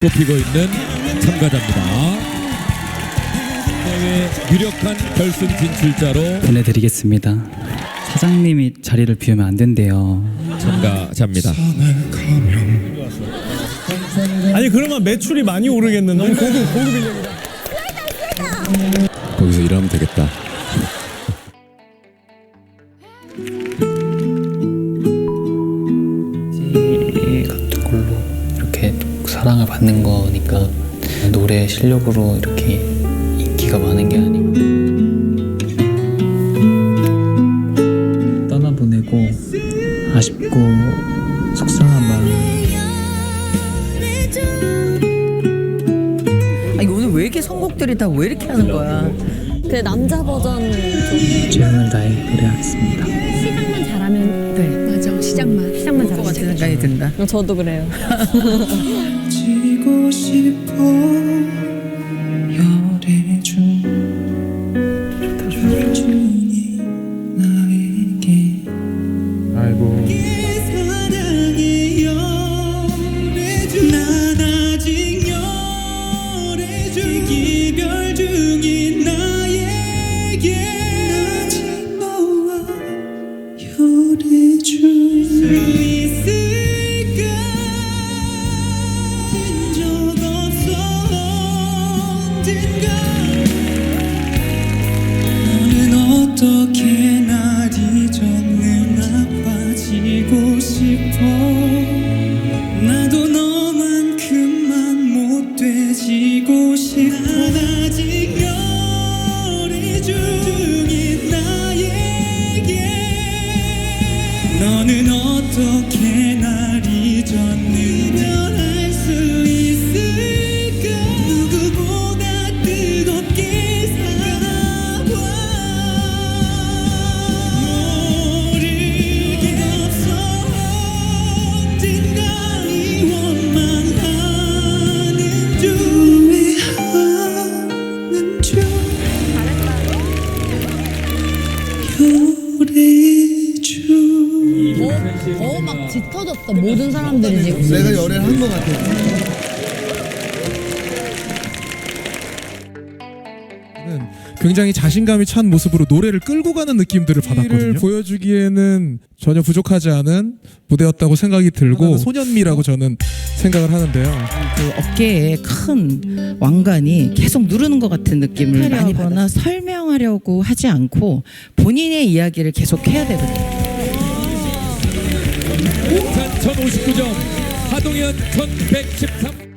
뽑히고 있는 참가자입니다. 대회 유력한 결승 진출자로 보내드리겠습니다. 사장님이 자리를 비우면 안 된대요. 참가자입니다. 아니 그러면 매출이 많이 오르겠는데 고급 고급 인력이다. 거기서 일하면 되겠다. 이 같은 걸로 이렇게 사랑을 받는 거니까 노래 실력으로 이렇게 인기가 많은 게 아니고 떠나보내고 아쉽고 속상한 마음 아니 오늘 왜 이렇게 선곡들이 다 왜 이렇게 하는 거야? 그 남자 버전 좀 최선을 다해 노래하겠습니다. 같은 생각이 든다. 저도 그래요. 지고 싶어 열애준 준이 나에게 아이고. 난 아직 열애준 기별 중인 나에게 아직 너와 열애준 어떻게 날 잊었는 아파지고 싶어. 나도 너만큼만 못 돼지고 싶어. 난 아직 열애 중인 나에게. 너는 어떻게 날 잊었는지. 알수 있을 요래중 어막 짙어졌다 모든 사람들이 지금. 내가 열애를 한 것 같아. 굉장히 자신감이 찬 모습으로 노래를 끌고 가는 느낌들을 받았거든요. 보여주기에는 전혀 부족하지 않은 무대였다고 생각이 들고 소년미라고 저는 생각을 하는데요. 그 어깨에 큰 왕관이 계속 누르는 것 같은 느낌을 많이 받거나 설명하려고 하지 않고 본인의 이야기를 계속 해야 되거든요. 우탄 1059점, 하동현 1113.